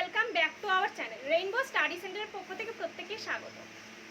Welcome back to our channel. Rainbow study সেন্টারের পক্ষ থেকে প্রত্যেককে স্বাগত।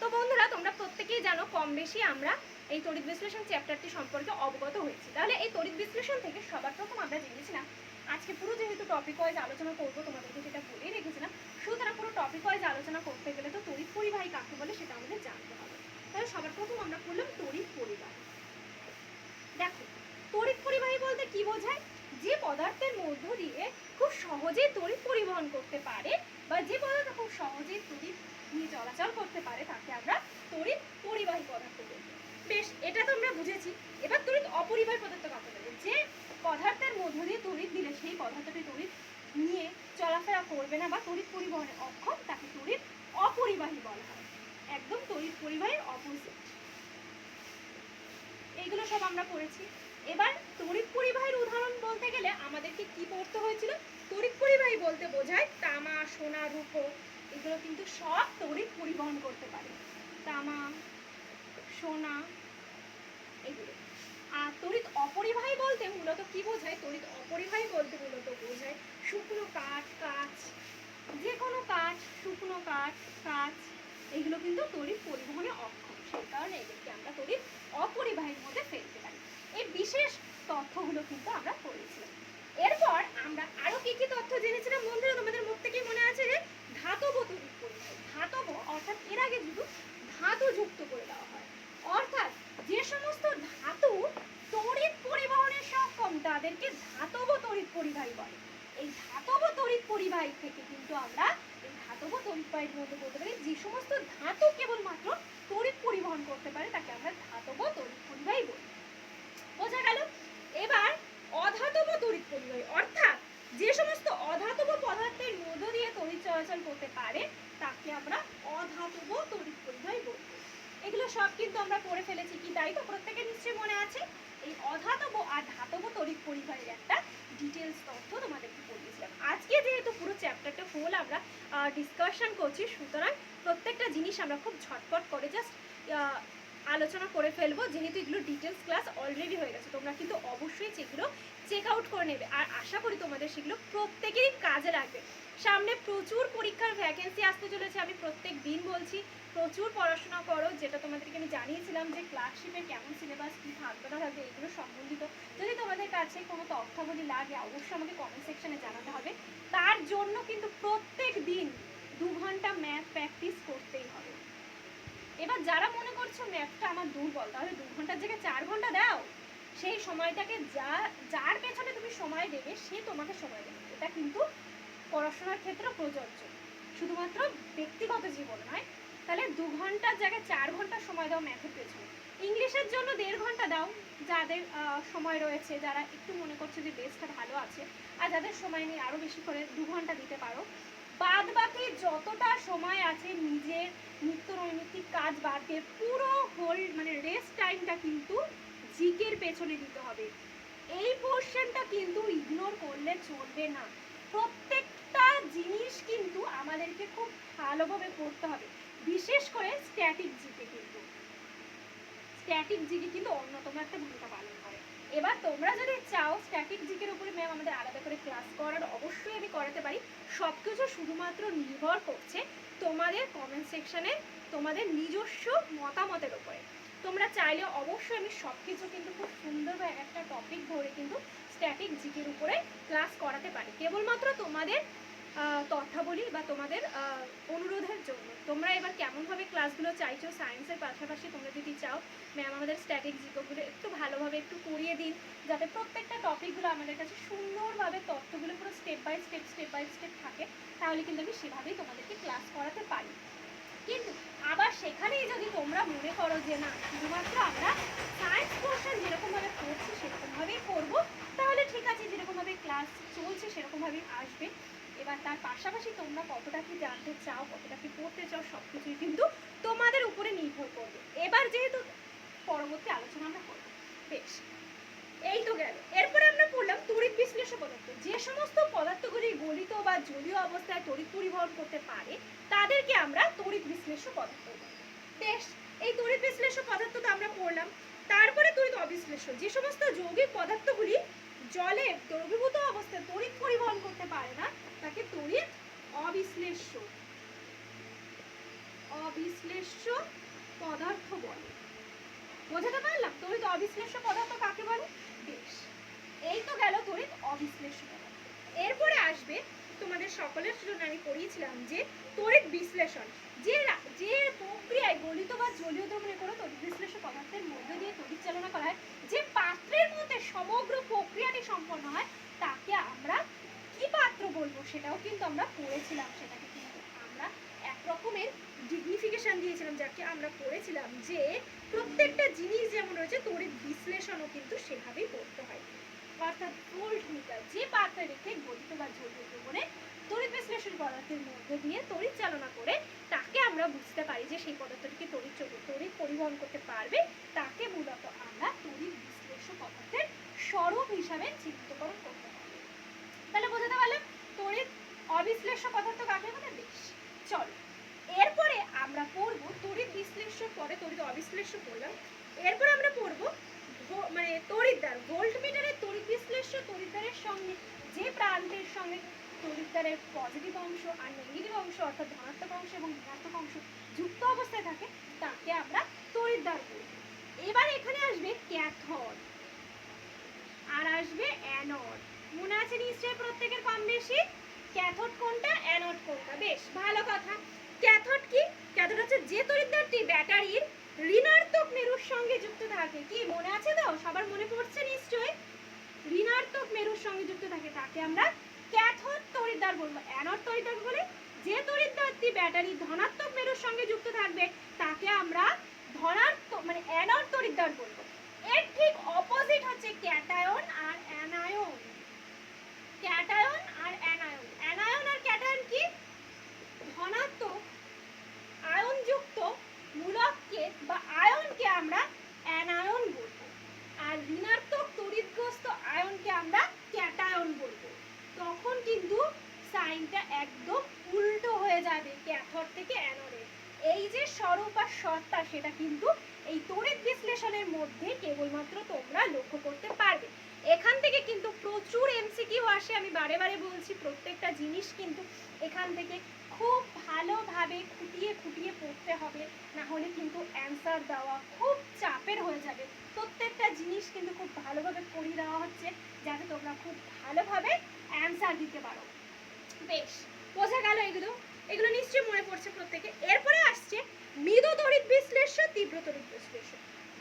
তো বন্ধুরা, তোমরা প্রত্যেকেই জানো, কম বেশি আমরা এই তড়িৎ বিশ্লেষণ চ্যাপ্টারটি সম্পর্কে অবগত হয়েছি। তাহলে এই তড়িৎ বিশ্লেষণ থেকে সবার প্রথম আমরা জেনেছিলাম, আজকে পুরো যেহেতু টপিক ওয়াইজ আলোচনা করব, তোমাদেরকে যেটা বলেই রেখেছিলাম, সুতরাং পুরো টপিক ওয়াইজ আলোচনা করতে গেলে তো তড়িৎ পরিবাহী কাকে বলে সেটা আমাদের জানতে হবে। তাহলে সবার প্রথম আমরা করলাম তড়িৎ পরিবাহী। দেখো, তড়িৎ পরিবাহী বলতে কি বোঝায়? যে পদার্থের মধ্য দিয়ে খুব সহজেই তড়িৎ পরিবহন করতে পারে বা যে পদার্থ খুব সহজেই তড়িৎ নিয়ে চলাচল করতে পারে, তাকে আমরা তড়িৎ পরিবাহী পদার্থ বলি। বেশ, এটা তো আমরা বুঝেছি। এবার তড়িৎ অপরিবাহী পদার্থ কাকে বলে। যে পদার্থের মধ্য দিয়ে তড়িৎ দিলে সেই পদার্থটি তড়িৎ নিয়ে চলাফেরা করবে না বা তড়িৎ পরিবহনে অক্ষম তাকে তড়িৎ অপরিবাহী বলা হয়। একদম তড়িৎ পরিবাহীর অপোজিট এইগুলো সব আমরা পড়েছি এবার তড়িৎ পরিবাহীর উদাহরণ বলতে গেলে আমাদেরকে কি পড়তে হয়েছিল? তড়িৎ পরিবাহী বলতে বোঝায় তামা, সোনা, রূপো। এগুলো কিন্তু সব তড়িৎ পরিবহন করতে পারে। তামা, সোনা, এগুলো। আর তড়িৎ অপরিবাহী বলতে মূলত কি বোঝায়? তড়িৎ অপরিবাহী বলতে মূলত বোঝায় শুকনো কাঠ কাঠ যে কোনো কাঠ, শুকনো কাঠ কাঠ এগুলো কিন্তু তড়িৎ পরিবহনে অক্ষম। সেই কারণে এদেরকে আমরা তড়িৎ অপরিবাহীর মধ্যে ফেলতে পারি। এই বিশেষ তথ্যগুলো কিন্তু আমরা পড়েছিলাম এরপর আমরা আরও কি কি তথ্য জেনেছিলাম? বন্ধুরা, তোমাদের মুখ থেকে মনে আছে যে ধাতব তড়িৎ পরিবাহী ধাতব অর্থাৎ এর আগে কিন্তু ধাতু যুক্ত করে দেওয়া হয়। অর্থাৎ যে সমস্ত ধাতু তড়িৎ পরিবহনের সক্ষম তাদেরকে ধাতব তড়িৎ পরিবাহী বলে। এই ধাতব তড়িৎ পরিবাহী থেকে কিন্তু আমরা এই ধাতব তড়িৎ পরিবাহীর মধ্যে বলতে পারি যে সমস্ত ধাতু কেবলমাত্র তড়িৎ পরিবহন করতে পারে তাকে আমরা ধাতব তড়িৎ পরিবাহী বলি বোঝা গেল এবার অধাতব তড়িৎ পরিবাহী অর্থাৎ যে সমস্ত অধাতব পদার্থের মধ্য দিয়ে তড়িৎ চলাচল করতে পারে তাকে আমরা অধাতব তড়িৎ পরিবাহী বলব এগুলো সব কিন্তু আমরা পড়ে ফেলেছি কি তাই তো? প্রত্যেকের নিশ্চয়ই মনে আছে। এই অধাতব আর ধাতব তড়িৎ পরিবারের একটা ডিটেলস তথ্য তোমাদেরকে বলেছিলাম। আজকে যেহেতু পুরো চ্যাপ্টারটা ফুল আমরা ডিসকাশন করছি, সুতরাং প্রত্যেকটা জিনিস আমরা খুব ঝটপট করে জাস্ট আলোচনা করে ফেলব। যেহেতু এগুলো ডিটেলস ক্লাস অলরেডি হয়ে গেছে, তোমরা কিন্তু অবশ্যই সেগুলো চেক আউট করে নেবে। আর আশা করি তোমাদের সেগুলো প্রত্যেকেরই কাজে লাগবে। সামনে প্রচুর পরীক্ষার ভ্যাকেন্সি আসতে চলেছে, আমি প্রত্যেক দিন বলছি, প্রচুর পড়াশোনা করো। যেটা তোমাদেরকে আমি জানিয়েছিলাম যে ক্লাসশিপে কেমন সিলেবাস কী থাকবে না থাকবে, এগুলো সম্বন্ধিত। যদি তোমাদের কাছে কোনো তথ্যাবলী লাগে, অবশ্যই আমাকে কমেন্ট সেকশনে জানাতে হবে। তার জন্য কিন্তু প্রত্যেক দিন দু ঘণ্টা ম্যাথ প্র্যাকটিস করতেই হবে। এবার যারা মনে ম্যাথটা আমার দুর্বল, তাহলে দু ঘণ্টার জায়গায় চার ঘণ্টা দাও। সেই সময়টাকে যা, যার পেছনে তুমি সময় দেবে, সে তোমাকে সময় দেবে। এটা কিন্তু পড়াশোনার ক্ষেত্রে প্রযোজ্য। শুধুমাত্র ব্যক্তিগত জীবন নয়, তাহলে দু ঘণ্টার জায়গায় চার ঘণ্টা সময় দাও ম্যাথের পেছনে। ইংলিশের জন্য দেড় ঘণ্টা দাও, যাদের সময় রয়েছে, যারা একটু মনে করছে যে বেসটা ভালো আছে, আর যাদের সময় নেই আরও বেশি করে দু ঘণ্টা দিতে পারো। বাদ বাকি যতটা সময় আছে নিজের নিত্য নৈমিত্তিক কাজ বাদ দিয়ে পুরো হোল মানে রেস্ট টাইমটা কিন্তু জিকের পেছনে দিতে হবে। এই পোর্শনটা কিন্তু ইগনোর করলে চলবে না। প্রত্যেকটা জিনিস কিন্তু আমাদেরকে খুব ভালোভাবে পড়তে হবে। বিশেষ করে স্ট্যাটিক জিকে কিন্তু। স্ট্যাটিক জিকে কিন্তু অন্যতম একটা ভূমিকা পালন করে। এবার তোমরা যদি চাও স্ট্যাটিক জিকের উপরে ম্যাম আমাদের আলাদা করে ক্লাস করার, অবশ্যই আমি করাতে পারি। সব কিছু শুধুমাত্র নির্ভর করছে তোমাদের কমেন্ট সেকশনে তোমাদের নিজস্ব মতামতের উপরে। তোমরা চাইলে অবশ্যই আমি সব কিছু কিন্তু খুব সুন্দরভাবে একটা টপিক ধরে কিন্তু স্ট্যাটিক জিকের উপরে ক্লাস করাতে পারি। কেবলমাত্র তোমাদের তথ্যাবলী বা তোমাদের অনুরোধের জন্য। তোমরা এবার কেমনভাবে ক্লাসগুলো চাইছো? সায়েন্সের পাশাপাশি তোমরা যদি চাও ম্যাম আমাদের স্ট্যাটিক একটু ভালোভাবে একটু করিয়ে দিন, যাতে প্রত্যেকটা টপিকগুলো আমাদের কাছে সুন্দরভাবে তথ্যগুলো পুরো step by step step by step থাকে, তাহলে কিন্তু আমি সেভাবেই তোমাদেরকে ক্লাস করাতে পারি। কিন্তু আবার সেখানেই যদি তোমরা মনে করো যে না, শুধুমাত্র আমরা সায়েন্স পোর্শন যেরকমভাবে পড়ছি সেরকমভাবেই করব তাহলে ঠিক আছে যেরকমভাবে ক্লাস চলছে সেরকমভাবেই আসবে এবার তার পাশাপাশি তোমরা কতটা কি জানতে চাও, কতটা কি পড়তে চাও সব কিছুই কিন্তু তোমাদের উপরে নির্ভর করবে। এবার যেহেতু পরবর্তী আলোচনা আমরা করব, বেশ। এই তো গেল। এরপরে আমরা পড়লাম তড়িৎ বিশ্লেষক পদার্থ। যে সমস্ত পদার্থগুলি গলিত বা জলীয় অবস্থায় তড়িৎ পরিবহন করতে পারে, তাদেরকে আমরা তড়িৎ বিশ্লেষক পদার্থ বেশ, এই তড়িৎ বিশ্লেষক পদার্থ তো আমরা পড়লাম। তারপরে তড়িৎ অবিশ্লেষ্য যে সমস্ত যৌগিক পদার্থগুলি জলে দ্রবীভূত অবস্থায় তড়িৎ পরিবহন করতে পারে না তাকে তড়িৎ অবিশ্লেষ্য অবিশ্লেষ্য পদার্থ বলে। বোঝাতে পারলাম? তড়িৎ অবিশ্লেষ্য পদার্থ কাকে বলে? বেশ। এই তো গেল তড়িৎ অবিশ্লেষ্য এরপরে আসবে তোমাদের সকলের জন্য আমি পড়িয়েছিলাম যে তড়িৎ বিশ্লেষণ। যে যে প্রক্রিয়ায় গলিত বা জলীয় দ্রবণে কোনো তড়িৎ বিশ্লেষ্য পদার্থের মধ্যে দিয়ে তড়িৎ চালনা করা হয়, যে পাত্রের মধ্যে সমগ্র প্রক্রিয়াটি সম্পন্ন হয় তাকে আমরা কি পাত্র বলব, সেটাও কিন্তু আমরা পড়েছিলাম, সেটাকে কিন্তু আমরা এক রকমের ডিগনিফিকেশন দিয়েছিলাম, যাকে আমরা পড়েছিলাম যে প্রত্যেকটা জিনিস যেমন রয়েছে, তড়িৎ বিশ্লেষণও কিন্তু সেভাবেই করতে হয়। অর্থাৎ ভোল্ট মিটার যে পাত্রে রেখে গলিত বা জলীয় দ্রবণে তড়িৎ বিশ্লেষণ পদার্থের মধ্যে দিয়ে তড়িৎ চালনা করে তাকে আমরা বুঝতে পারি যে সেই পদার্থটিকে তড়িৎ তড়িৎ পরিবহন করতে পারবে, তাকে মূলত আমরা তড়িৎ বিশ্লেষ্য পদার্থের স্বরূপ হিসাবে চিহ্নিতকরণ করতে পারি তাহলে বোঝাতে পারলাম তড়িৎ অবিশ্লেষ্য পদার্থ কাকে বলে বেশ চলো এরপরে আমরা পড়ব তড়িৎ বিশ্লেষ্য পরে অবিশ্লেষ্য পড়লাম এরপর আমরা পড়ব মানে তড়িৎদ্বার ভোল্টমিটারের তড়িৎ বিশ্লেষ্য তড়িৎদ্বারের সঙ্গে যে প্রান্তের সঙ্গে তড়িৎদ্বারের পজিটিভ অংশ আর নেগেটিভ অংশ, অর্থাৎ ধনাত্মক অংশ এবং ঋণাত্মক অংশ যুক্ত অবস্থায় থাকে, তাকে আমরা তড়িৎদ্বার বলি। এবার এখানে আসবে ক্যাথড আর আসবে অ্যানড। মনে আছে নিশ্চয়ই প্রত্যেকের কম বেশি? ক্যাথোড কোনটা? অ্যানোড কোনটা? বেশ, ভালো কথা। ক্যাথোড কি? ক্যাথোড হচ্ছে যে তড়িৎদ্বারটি ব্যাটারির ঋণাত্মক মেরুর সঙ্গে যুক্ত থাকে। কি মনে আছে তো? সবার মনে পড়ছে নিশ্চয়ই? ঋণাত্মক মেরুর সঙ্গে যুক্ত থাকে। তাকে আমরা ক্যাথোড তড়িৎদ্বার বলব। অ্যানোড তড়িৎদ্বার বলে যে তড়িৎদ্বারটি ব্যাটারি ধনাত্মক মেরুর সঙ্গে যুক্ত থাকবে, তাকে আমরা ধনাত্মক মানে অ্যানোড তড়িৎদ্বার বলব। এর ঠিক অপোজিট হচ্ছে ক্যাটায়ন আর অ্যানায়ন। ক্যাটায়ন আর অ্যানায়ন। অ্যানায়ন আর ক্যাটায়ন কি? ধনাত্মক, আয়নযুক্ত মূলককে বা আয়নকে আমরা অ্যানায়ন বলব। আর ঋণাত্মক তড়িৎগ্রস্ত আয়নকে আমরা ক্যাটায়ন বলব। তখন কিন্তু সাইনটা একদম উল্টো হয়ে যাবে ক্যাথর থেকে অ্যানোডে এই যে স্বরূপ আর সত্তা, সেটা কিন্তু এই তড়িৎ বিশ্লেষণের মধ্যে কেবলমাত্র তোমরা লক্ষ্য করতে পারবে। এখান থেকে কিন্তু প্রচুর এমসিকিউ আসে, আমি বারে বারে বলছি, প্রত্যেকটা জিনিস কিন্তু এখান থেকে খুব ভালোভাবে খুঁটিয়ে খুঁটিয়ে পড়তে হবে না হলে কিন্তু অ্যান্সার দেওয়া খুব চাপের হয়ে যাবে। প্রত্যেকটা জিনিস কিন্তু খুব ভালোভাবে পড়িয়ে দেওয়া হচ্ছে, যাতে তোমরা খুব ভালোভাবে অ্যান্সার দিতে পারো। বেশ, বোঝা গেল এগুলো? এগুলো নিশ্চয়ই মনে পড়ছে প্রত্যেকে। এরপরে আসছে মৃদু তড়িৎ বিশ্লেষ্য তীব্র তড়িৎ বিশ্লেষ্য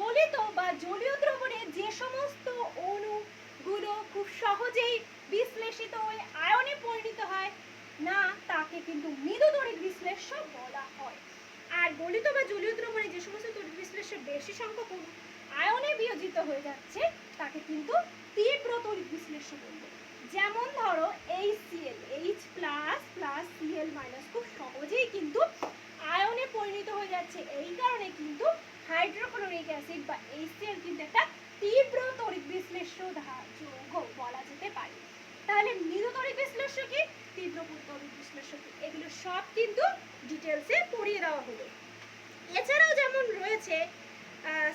গলিত বা জলীয় দ্রবণে যে সমস্ত অণুগুলো খুব সহজেই বিশ্লেষিত হয়ে আয়নে পরিণত তাকে কিন্তু মৃদু তড়িৎ বিশ্লেষ্য বলা হয়। আর গলিত বা জলীয় দ্রবণে যে সমস্ত তড়িৎ বিশ্লেষ্য বেশি সংখ্যক আয়নে বিয়োজিত হয়ে যাচ্ছে, তাকে কিন্তু তীব্র তড়িৎ বিশ্লেষ্য বলব। যেমন ধরো HCl H plus plus Cl minus খুব সহজেই কিন্তু আয়নে পরিণত হয়ে যাচ্ছে। এই কারণে কিন্তু হাইড্রোক্লোরিক অ্যাসিড বা HCl কিন্তু একটা তীব্র তড়িৎ বিশ্লেষ্য যৌগ বলা যেতে পারে। তাহলে মৃদু তড়িৎ বিশ্লেষ্য কি তীব্র তড়িৎ বিশ্লেষ্য কি এগুলো সব কিন্তু ডিটেলসে পড়িয়ে দেওয়া হলো। এছাড়াও যেমন রয়েছে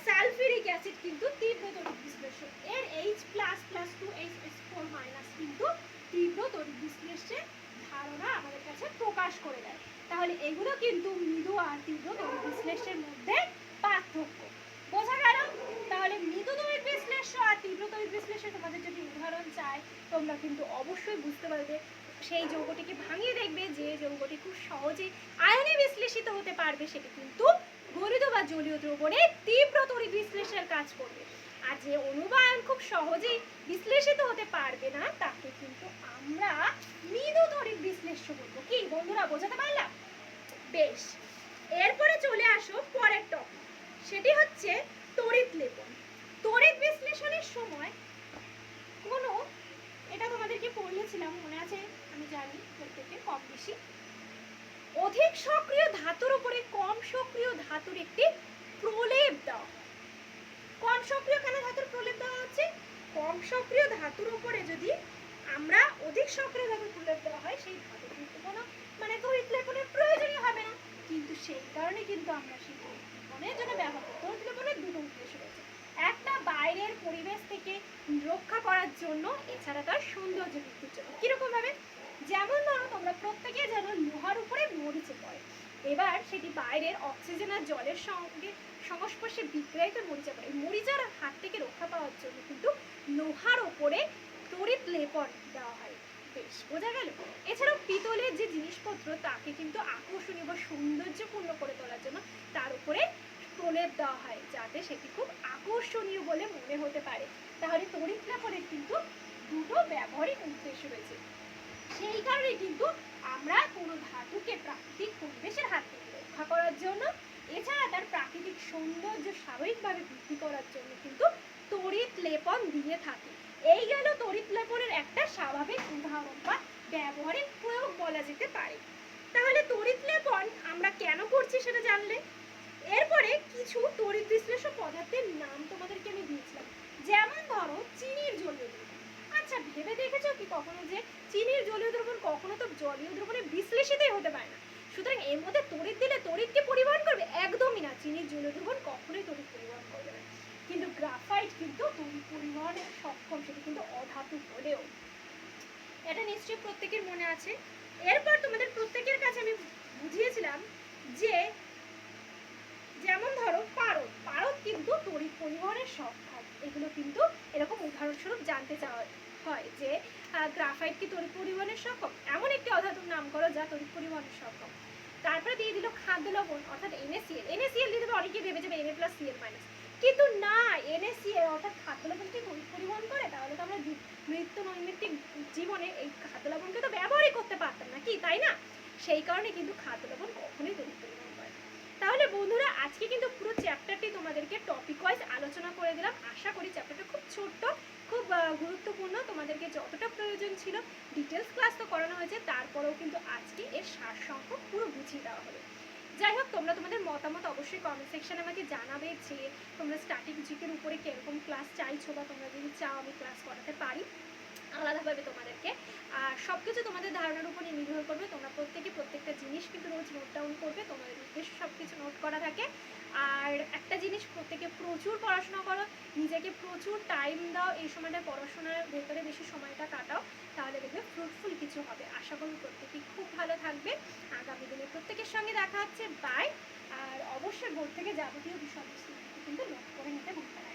সালফিউরিক অ্যাসিড কিন্তু তীব্র তড়িৎ বিশ্লেষ্য এর H plus plus two H four minus কিন্তু তীব্র তড়িৎ বিশ্লেষ্যের ধারণা আমাদের কাছে প্রকাশ করে দেয়। তাহলে এগুলো কিন্তু মৃদু আর তীব্র তড়িৎ বিশ্লেষ্যের মধ্যে পার্থক্য। বোঝা গেল? তাহলে মৃদু তড়িৎ বিশ্লেষ্য আর তীব্র তড়িৎ বিশ্লেষ্য তোমাদের যদি উদাহরণ চাই তোমরা কিন্তু অবশ্যই বুঝতে পারবে সেই যৌগটিকে ভাঙিয়ে দেখবে যে যৌগটি খুব সহজে আয়নে বিশ্লেষিত হতে পারবে, সেটি কিন্তু গলিত বা জলীয় দ্রবণে তীব্র তড়িৎ বিশ্লেষণের কাজ করবে। আর যে অনুবায়ন খুব সহজেই বিশ্লেষিত হতে পারবে না, তাকে কিন্তু আমরা মৃদু তড়িৎ বিশ্লেষ্য বলব। কি বন্ধুরা, বোঝাতে পারলাম? বেশ এরপরে চলে আসো পরের টপিক সেটি হচ্ছে তড়িৎ লেপন তড়িৎ বিশ্লেষণের সময় কোনো এটা তোমাদেরকে পড়িয়েছিলাম মনে আছে আমি জানি বেশি অধিক সক্রিয় ধাতুর উপরে কম সক্রিয় ধাতুর একটি প্রলেপ দেওয়া কম সক্রিয় কেন ধাতুর প্রলেপ দেওয়া হচ্ছে? কম সক্রিয় ধাতুর উপরে যদি আমরা অধিক সক্রিয় ধাতুর প্রলেপ দেওয়া হয়, সেই ধাতু কিন্তু কোনো মানে তড়িৎ লেপনের প্রয়োজনই হবে না। কিন্তু সেই কারণে কিন্তু আমরা সেই তড়িৎ জন্য ব্যবহার করি তড়িৎ লেপনের দুটো উদ্দেশ্য রয়েছে। একটা, বাইরের পরিবেশ থেকে রক্ষা করার জন্য। এছাড়া তার সৌন্দর্য বৃদ্ধির জন্য। কীরকম ভাবে? যেমন ধরো তোমরা প্রত্যেকে জানো লোহার মরিচে পড়ে এবার সেটি বাইরের অক্সিজেন আর জলের সঙ্গে সংস্পর্শে বিক্রয়িত মরিচা পড়ে মরিচার হাত থেকে রক্ষা পাওয়ার জন্য কিন্তু লোহার ওপরে তড়িৎ লেপন দেওয়া হয়। বেশ, বোঝা গেল? এছাড়াও পিতলের যে জিনিসপত্র, তাকে কিন্তু আকর্ষণীয় বা সৌন্দর্যপূর্ণ করে তোলার জন্য তার উপরে প্রলেপ দেওয়া হয়, যাতে সেটি খুব আকর্ষণীয় বলে মনে হতে পারে। তাহলে তড়িৎ লেপনের কিন্তু দুটো ব্যবহারিক উদ্দেশ্য রয়েছে। সেই কারণে কিন্তু আমরা কোনো ধাতুকে প্রাকৃতিক পরিবেশের হাত থেকে রক্ষা করার জন্য, এছাড়া তার প্রাকৃতিক সৌন্দর্য স্বাভাবিকভাবে বৃদ্ধি করার জন্য কিন্তু তড়িৎ লেপন দিয়ে থাকি। এই গেল তড়িৎ লেপনের একটা স্বাভাবিক উদাহরণ বা ব্যবহারিক প্রয়োগ বলা যেতে পারে। তাহলে তড়িৎ লেপন আমরা কেন করছি সেটা জানলে? এরপরে কিছু তড়িৎ বিশ্লেষক পদার্থের নাম তোমাদেরকে আমি দিয়েছিলাম। যেমন ধরো, চিনির দ্রবণ আচ্ছা ভেবে দেখেছ কি কখনো যে চিনির জলীয় দ্রবণ কখনো তো জলীয় দ্রবণে বিশ্লেষিতই হতে পারে না। সুতরাং এর মধ্যে তড়িৎ দিলে তড়িৎ কি পরিবহন করবে একদমই না। চিনির জলীয় দ্রবণ কখনোই তড়িৎ পরিবহন করবে না। কিন্তু গ্রাফাইট কিন্তু তড়িৎ পরিবহনে সক্ষম, সেটি কিন্তু অধাতু হলেও। এটা নিশ্চয়ই প্রত্যেকের মনে আছে। এরপর তোমাদের প্রত্যেকের কাছে আমি বুঝিয়েছিলাম যে, যেমন ধরো পারদ। পারদ কিন্তু তড়িৎ পরিবহনের সক্ষম। এগুলো কিন্তু এরকম উদাহরণস্বরূপ জানতে চাওয়া হয় যে গ্রাফাইট কি তড়িৎ পরিবহনের সক্ষম এমন একটি অধাতুর নাম করো যা তড়িৎ পরিবহনের সক্ষম তারপরে দিয়ে দিল খাদ্য লবণ, অর্থাৎ NaCl NaCl দিয়ে দেবে অনেকে ভেবে যাবে Na প্লাস Cl মাইনাস কিন্তু না, NaCl, অর্থাৎ খাদ্য লবণ কি তড়িৎ পরিবহন করে, তাহলে তো আমরা নিত্য নৈমিত্তিক জীবনে এই খাদ্য লবণকে তো ব্যবহারই করতে পারতাম না, কি, তাই না? সেই কারণে কিন্তু খাদ্য লবণ কখনোই তড়িৎ পরিবহন করে। তাহলে বন্ধুরা, আজকে কিন্তু পুরো চ্যাপ্টারটি তোমাদেরকে টপিক ওয়াইজ আলোচনা করে দিলাম। আশা করি চ্যাপ্টারটা খুব ছোট্ট খুব গুরুত্বপূর্ণ। তোমাদেরকে যতটা প্রয়োজন ছিল ডিটেলস ক্লাস তো করানো হয়েছে, তারপরেও কিন্তু আজকে এর সারসংখ্য পুরো বুঝিয়ে দেওয়া হলো যাই হোক, তোমরা তোমাদের মতামত অবশ্যই কমেন্ট সেকশানে আমাকে জানাবে যে তোমরা স্ট্যাটিক জিকের উপরে কীরকম ক্লাস চাইছো বা তোমরা যদি চাও আমি ক্লাস করাতে পারি। আলাদাভাবে তোমাদেরকে। আর সব কিছু তোমাদের ধারণার উপরে নির্ভর করবে। তোমরা প্রত্যেকে প্রত্যেকটা জিনিস কিন্তু রোজ নোট ডাউন করবে। তোমাদের উদ্দেশ্য সব কিছু নোট করা থাকে। আর একটা জিনিস প্রত্যেকে প্রচুর পড়াশোনা করো। নিজেকে প্রচুর টাইম দাও। এই সময়টা পড়াশোনার ভেতরে বেশি সময়টা কাটাও। তাহলে দেখবে ফ্রুটফুল কিছু হবে। আশা করি প্রত্যেকেই খুব ভালো থাকবে। আগামী দিনে প্রত্যেকের সঙ্গে দেখা হচ্ছে। বাই আর অবশ্যই বোর্ড থেকে যাবতীয় বিষয়বস্তু কিন্তু নোট করে নিতে ভুলতে পারবে